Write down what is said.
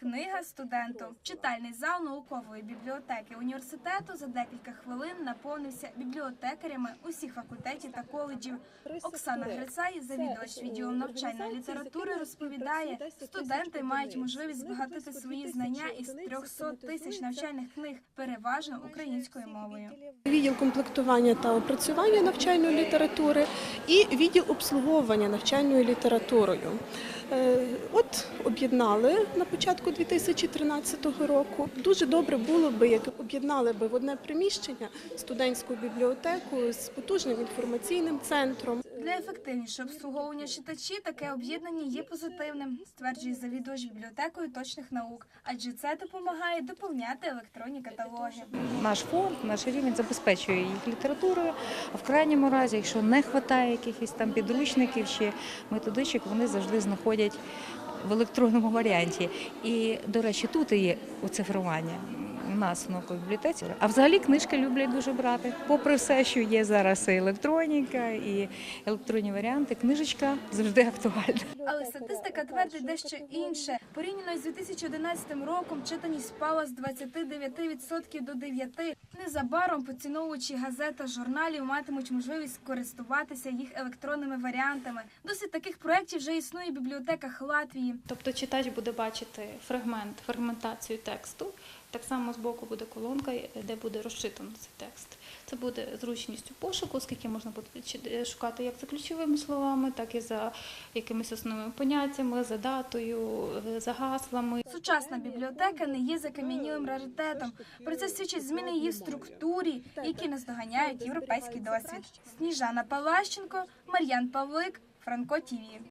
Книга студенту. Читальний зал наукової бібліотеки університету за декілька хвилин наповнився бібліотекарями усіх факультетів та коледжів. Оксана Грицай, завідувач відділом навчальної літератури, розповідає, студенти мають можливість збагатити свої знання із 300 тисяч навчальних книг, переважно українською мовою. Відділ комплектування та опрацювання навчальної літератури і відділ обслуговування навчальною літературою. Е, От об'єднали на початку 2013 року. Дуже добре було би, як об'єднали би в одне приміщення студентську бібліотеку з потужним інформаційним центром. Для ефективнішого обслуговування читачів таке об'єднання є позитивним, стверджує завідувач бібліотекою точних наук, адже це допомагає доповняти електронні каталоги. Наш фонд, наш рівень забезпечує їх літературою. А в крайньому разі, якщо не вистачає якихось там підручників чи методичок, вони завжди знаходять в електронному варіанті. І, до речі, тут і оцифрування. У нас в науковій бібліотеці. А взагалі книжки люблять дуже брати. Попри все, що є зараз і електроніка, і електронні варіанти, книжечка завжди актуальна. Але статистика твердить дещо інше. Порівняно з 2011 роком читаність спала з 29% до 9%. Незабаром поціновувачі газет та журналів матимуть можливість користуватися їх електронними варіантами. Досить таких проєктів вже існує в бібліотеках Латвії. Тобто читач буде бачити фрагмент, фрагментацію тексту. Так само збоку буде колонка, де буде розчитано цей текст. Це буде зручністю пошуку, оскільки можна буде шукати як за ключовими словами, так і за якимись основними поняттями, за датою, е, за гаслами. Сучасна бібліотека не є закам'янілим раритетом. Про це свідчать зміни її в структурі, які наздоганяють європейський досвід. Сніжана Палащенко, Мар'ян Павлик, Франко Тіві.